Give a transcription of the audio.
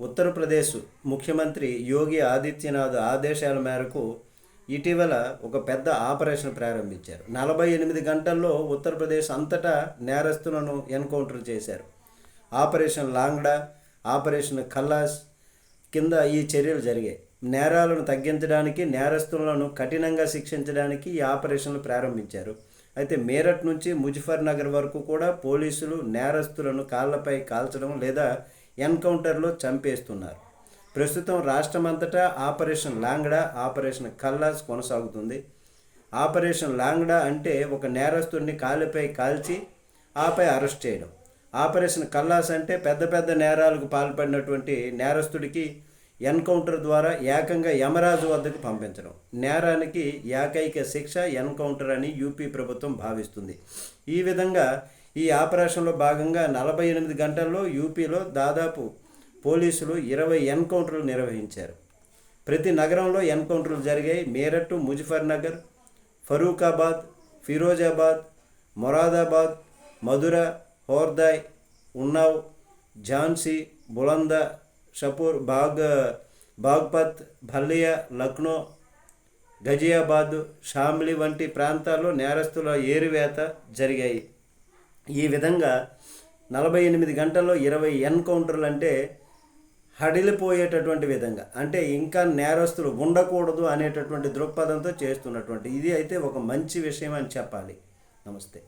ఉత్తరప్రదేశ్ ముఖ్యమంత్రి యోగి ఆదిత్యనాథ్ ఆదేశాల మేరకు ఇటీవల ఒక పెద్ద ఆపరేషన్ ప్రారంభించారు. నలభై ఎనిమిది గంటల్లో ఉత్తరప్రదేశ్ అంతటా నేరస్తులను ఎన్కౌంటర్ చేశారు. ఆపరేషన్ లాంగ్డా ఆపరేషన్ ఖల్లాస్ కింద ఈ చర్యలు జరిగాయి. నేరాలను తగ్గించడానికి నేరస్తులను కఠినంగా శిక్షించడానికి ఈ ఆపరేషన్లు ప్రారంభించారు. అయితే మేరట్ నుంచి ముజఫర్ నగర్ వరకు కూడా పోలీసులు నేరస్తులను కాళ్ళపై కాల్చడం లేదా ఎన్కౌంటర్లో చంపేస్తున్నారు. ప్రస్తుతం రాష్ట్రమంతటా ఆపరేషన్ లాంగ్డా ఆపరేషన్ కల్లాస్ కొనసాగుతుంది. ఆపరేషన్ లాంగ్డా అంటే ఒక నేరస్తుడిని కాలిపై కాల్చి ఆపై అరెస్ట్ చేయడం. ఆపరేషన్ కల్లాస్ అంటే పెద్ద పెద్ద నేరాలకు పాల్పడినటువంటి నేరస్తుడికి ఎన్కౌంటర్ ద్వారా ఏకంగా యమరాజు వద్దకు పంపించడం. నేరానికి ఏకైక శిక్ష ఎన్కౌంటర్ అని యూపీ ప్రభుత్వం భావిస్తుంది. ఈ విధంగా ఈ ఆపరేషన్లో భాగంగా నలభై ఎనిమిది గంటల్లో యూపీలో దాదాపు పోలీసులు ఇరవై ఎన్కౌంటర్లు నిర్వహించారు. ప్రతి నగరంలో ఎన్కౌంటర్లు జరిగాయి. మేరట్ ముజఫర్నగర్ ఫరూఖాబాద్ ఫరూకాబాద్ ఫిరోజాబాద్ మొరాదాబాద్ మధుర హోర్దాయ్ ఉన్నావ్ ఝాన్సీ బులంద షపూర్ బాగ్ బాగ్పత్ భల్లియా లక్నో గజియాబాద్ షామ్లి వంటి ప్రాంతాల్లో నేరస్తుల ఏరువేత జరిగాయి. ఈ విధంగా నలభై ఎనిమిది గంటల్లో ఇరవై ఎన్కౌంటర్లు అంటే హడిలిపోయేటటువంటి విధంగా అంటే ఇంకా నేరస్తులు ఉండకూడదు అనేటటువంటి దృక్పథంతో చేస్తున్నటువంటి ఇది అయితే ఒక మంచి విషయం అని చెప్పాలి. నమస్తే.